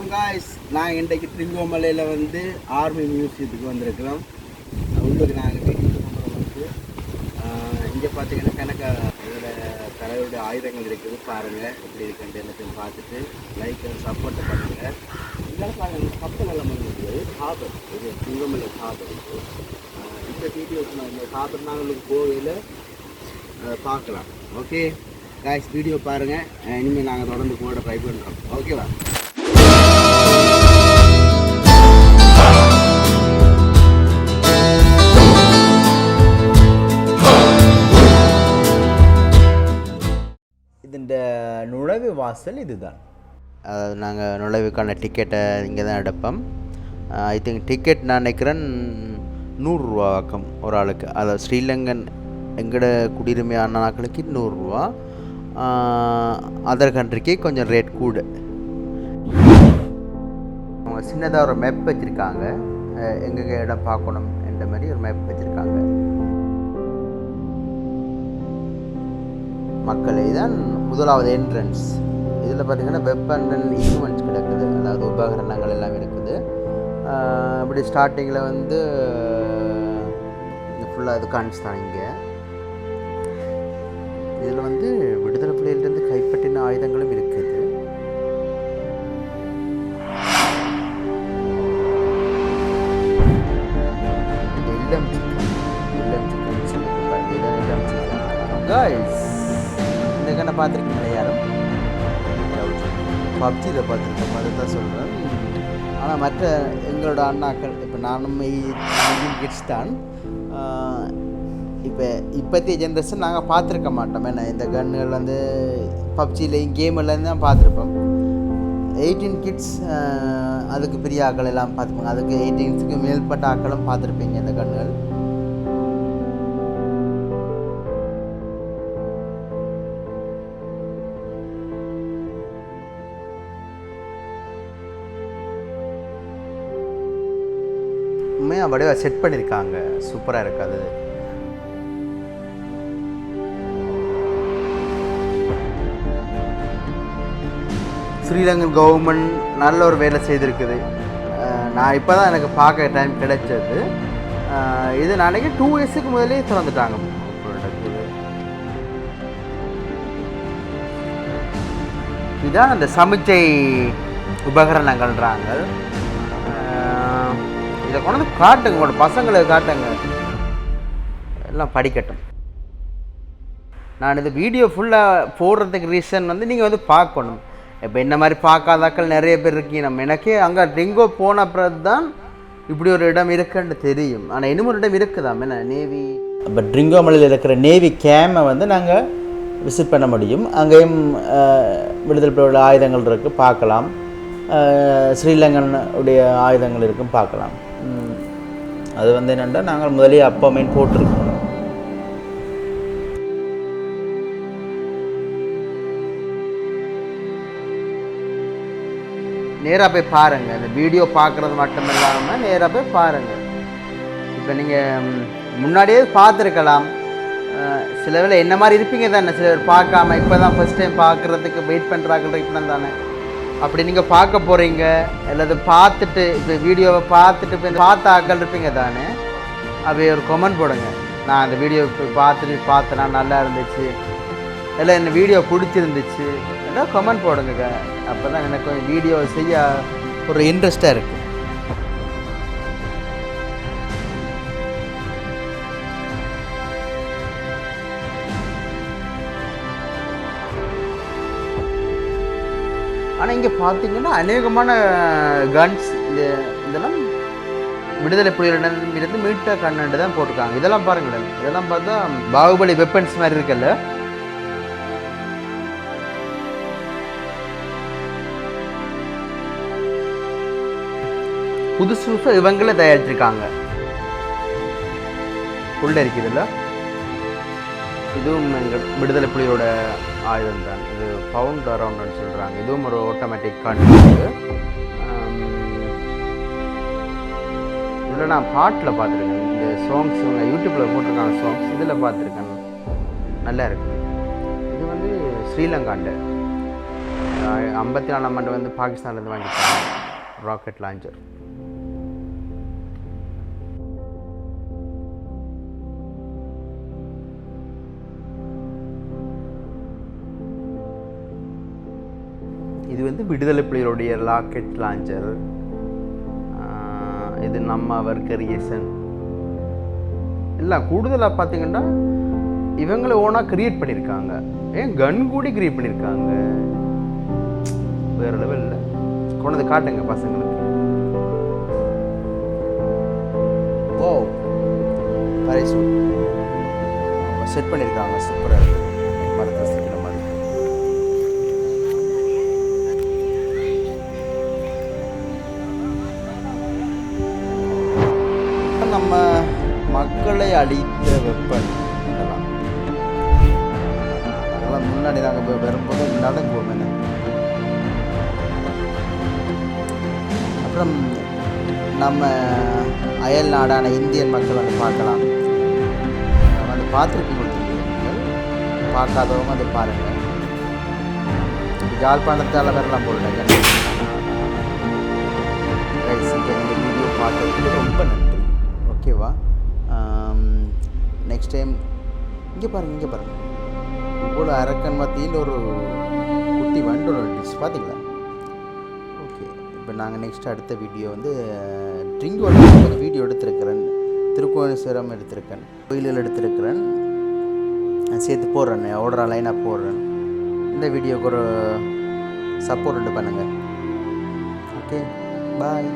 வணக்கம் காய்ஸ் நான் இன்றைக்கு திருங்கோமலையில் வந்து ஆர்மி மியூசியத்துக்கு வந்திருக்கிறோம். உள்ளுக்கு நாங்கள் வீட்டுக்கு போகிறோம் வந்து இங்கே பார்த்தீங்கன்னா கணக்க இதில் தலைவருடைய ஆயுதங்கள் இருக்குது. பாருங்கள் எப்படி இருக்குன்ட்டு எல்லாத்தையும் பார்த்துட்டு லைக் சப்போர்ட்டை பண்ணுங்கள் இதெல்லாம் பாருங்கள் கப்பல் எல்லாம் இருக்குது ஹாபர் இது திருங்கோமலை ஹாபர் இது. இந்த வீடியோஸ் நான் இந்த ஹாபர் நாங்கள் உங்களுக்கு கோவையில் பார்க்கலாம். ஓகே காய்ஸ் வீடியோ பாருங்கள் இனிமேல் நாங்கள் தொடர்ந்து கூட ட்ரை பண்ணுறோம் ஓகேவா வாசல் இதுதான். அதாவது நாங்கள் நுழைவுக்கான டிக்கெட்டை இங்கே தான் எடுப்போம். ஐ திங்க் டிக்கெட் நான் நினைக்கிறேன் நூறுரூவா பக்கம் ஒரு ஆளுக்கு. அதாவது ஸ்ரீலங்கன் எங்கட குடியுரிமையான ஆட்களுக்கு நூறுரூவா அதர் கண்ட்ரிக்கு கொஞ்சம் ரேட் கூட. அவங்க சின்னதாக ஒரு மேப் வச்சுருக்காங்க. எங்கெங்கே இடம் பார்க்கணும் என்ற மாதிரி ஒரு மேப் வச்சுருக்காங்க. மக்களே தான் முதலாவது என்ட்ரன்ஸ் இதில் பார்த்தீங்கன்னா வெப்பன் அண்ட் இன்ஸ்ட்ருமெண்ட்ஸ் கிடக்குது. அதாவது உபகரணங்கள் எல்லாம் இருக்குது. அப்படி இப்படி ஸ்டார்டிங்கில் வந்து ஃபுல்லாக இது காணிச்சுதான் இங்கே. இதில் வந்து விடுதலை புலியிலிருந்து கைப்பற்றின ஆயுதங்களும் இருக்குது. இது சிக்கன். சிக்கன். சொல்லிட்டு சிக்கன். காய்ஸ் இந்த கண்ணை பார்த்துருக்கீங்களா யாரும்? பப்ஜியில் பார்த்துருக்க மாதிரி தான் சொல்கிறேன் ஆனால் மற்ற எங்களோட அண்ணாக்கள் இப்போ நானும் கிட்ஸ் தான். இப்போ இப்போத்திய ஜென்ரேஷன் நாங்கள் பார்த்துருக்க மாட்டோம். ஏன்னா இந்த கன்னுகள் வந்து பப்ஜிலையும் கேம்லாம் தான் பார்த்துருப்போம். எயிட்டீன் கிட்ஸ் அதுக்கு பெரிய ஆக்கள் எல்லாம் பார்த்துப்பாங்க அதுக்கு எயிட்டீன்ஸுக்கு மேற்பட்ட ஆக்களும் பார்த்துருப்பீங்க இந்த கன்னுகள் உண்மையாக செட் பண்ணியிருக்காங்க சூப்பராக இருக்காது அது. ஸ்ரீலங்கன் கவர்மெண்ட் நல்ல ஒரு வேலை செய்திருக்குது. நான் இப்போ தான் எனக்கு பார்க்க டைம் கிடைச்சது. இது நாளைக்கு டூ இயர்ஸுக்கு முதலே திறந்துட்டாங்க. இதான் அந்த சமிச்சை உபகரணங்கள்ன்றாங்க. இதை கொண்டு வந்து காட்டுங்க உங்களோட பசங்களுக்கு காட்டுங்க. எல்லாம் படிக்கட்டும். நான் இந்த வீடியோ ஃபுல்லாக போடுறதுக்கு ரீசன் வந்து நீங்கள் வந்து பார்க்கணும். இப்போ என்ன மாதிரி பார்க்காதாக்கள் நிறைய பேர் இருக்கீங்க. நம்ம எனக்கே அங்கே டெங்கோ போன பிறகு தான் இப்படி ஒரு இடம் இருக்குன்னு தெரியும். ஆனால் இன்னும் ஒரு இடம் இருக்குதாம் என்ன நேவி இப்போ ட்ரிங்கோமலையில் இருக்கிற நேவி கேமை வந்து நாங்கள் விசிட் பண்ண முடியும். அங்கேயும் விடுதலை புலிகளோட ஆயுதங்கள் இருக்குது பார்க்கலாம். ஸ்ரீலங்கன் உடைய ஆயுதங்கள் இருக்கும் பார்க்கலாம். அது வந்து என்னென்னா நாங்கள் முதலே அப்பமே போட்டிருக்கோம். நேராக போய் பாருங்கள் இந்த வீடியோ பார்க்குறது மட்டும் இல்லாமல் நேராக போய் பாருங்கள் இப்போ நீங்கள் முன்னாடியே பார்த்துருக்கலாம். சில வேளை என்ன மாதிரி இருப்பீங்க தானே? சில பேர் பார்க்காம இப்போ தான் ஃபஸ்ட் டைம் பார்க்குறதுக்கு வெயிட் பண்ணுறாங்கன்ற இப்போ தானே? அப்படி நீங்கள் பார்க்க போகிறீங்க அல்லது பார்த்துட்டு இப்போ வீடியோவை பார்த்துட்டு இப்போ பார்த்த ஆக்கள் இருப்பீங்க தானே? அப்படி ஒரு கமெண்ட் போடுங்க. நான் அந்த வீடியோ இப்போ பார்த்துட்டு பார்த்தேனா நல்லா இருந்துச்சு. இல்லை என்ன வீடியோ பிடிச்சிருந்துச்சு. எல்லாம் கமெண்ட் போடுங்க அப்போ தான் எனக்கு கொஞ்சம் வீடியோ செய்ய ஒரு இன்ட்ரெஸ்டாக இருக்குது ஆனால் இங்கே பார்த்தீங்கன்னா அநேகமான கன்ஸ் இந்த இதெல்லாம் விடுதலை புலிகளிடம் இருந்து மீட்ட கண்ணண்டு தான் போட்டிருக்காங்க. இதெல்லாம் பாருங்களேன். இதெல்லாம் பார்த்தா பாகுபலி வெப்பன்ஸ் மாதிரி இருக்குல்ல. புதுசு புதுசாக இவங்களே தயாரிச்சிருக்காங்க. உள்ள இருக்குதுல்ல இதுவும் எங்கள் விடுதலை புலியோட ஆயுதம் தான். இது பவுண்ட் அரவுண்ட்னு சொல்கிறாங்க இதுவும் ஒரு ஆட்டோமேட்டிக் கன் இதில் நான் பாட்டில் பார்த்துருக்கேன். இந்த சாங்ஸ் இவங்க யூடியூப்பில் போட்டிருக்காங்க சாங்ஸ் இதில் பார்த்துருக்கேன். நல்லா இருக்குது இது வந்து ஸ்ரீலங்காண்ட. ஐம்பத்தி நாலாம் ஆண்டு வந்து பாகிஸ்தான்லேருந்து வாங்கிட்டாங்க ராக்கெட் லான்ச்சர் இது வந்து விடுதலை புலிகளுடைய ராக்கெட் லாஞ்சர் இது நம்ம அவர் கிரியேஷன் எல்லாம் கூடுதலாக பார்த்தீங்கன்னா இவங்கள ஓனாக கிரியேட் பண்ணியிருக்காங்க ஏன் கன் கூடி கிரியேட் பண்ணியிருக்காங்க வேற லெவலில் இல்லை. வந்து காட்டுங்க பசங்களுக்கு. ஓ பரிசு. செட் பண்ணியிருக்காங்க சூப்பராக இருக்கு. மரத்தை சீக்கிரமாக மக்களை அழித்த வெப்பன். இதெல்லாம் அதெல்லாம் முன்னாடி நாங்கள் வரும்போது நடக்குவோம் என்ன. அப்புறம் நம்ம அயல் நாடான இந்தியன் மக்கள் வந்து பார்க்கலாம். வந்து பார்த்துருக்க முடியும் பார்க்காதவங்க அதை பாருங்கள் யாழ்ப்பாணத்தால் வரலாம் போடுங்க வீடியோ பார்த்ததுக்கு ரொம்ப நன்றி. ஓகேவா நெக்ஸ்ட் டைம் இங்கே பாருங்கள் இங்கே பாருங்கள் இவ்வளோ அரக்கன் மத்தியில் ஒரு குட்டி வண்டு ஒன்று பார்த்தீங்களா ஓகே இப்போ நாங்கள் நெக்ஸ்ட் அடுத்த வீடியோ வந்து ட்ரிங்க் வாட்டர் வீடியோ எடுத்திருக்கிறேன். திருக்கோணேஸ்வரம் எடுத்திருக்கேன். கோயிலில் எடுத்திருக்கிறேன். சேர்த்து போடுறேன் ஓடுற லைனாக போடுறேன். இந்த வீடியோக்கு ஒரு சப்போர்ட் பண்ணுங்கள் ஓகே பாய்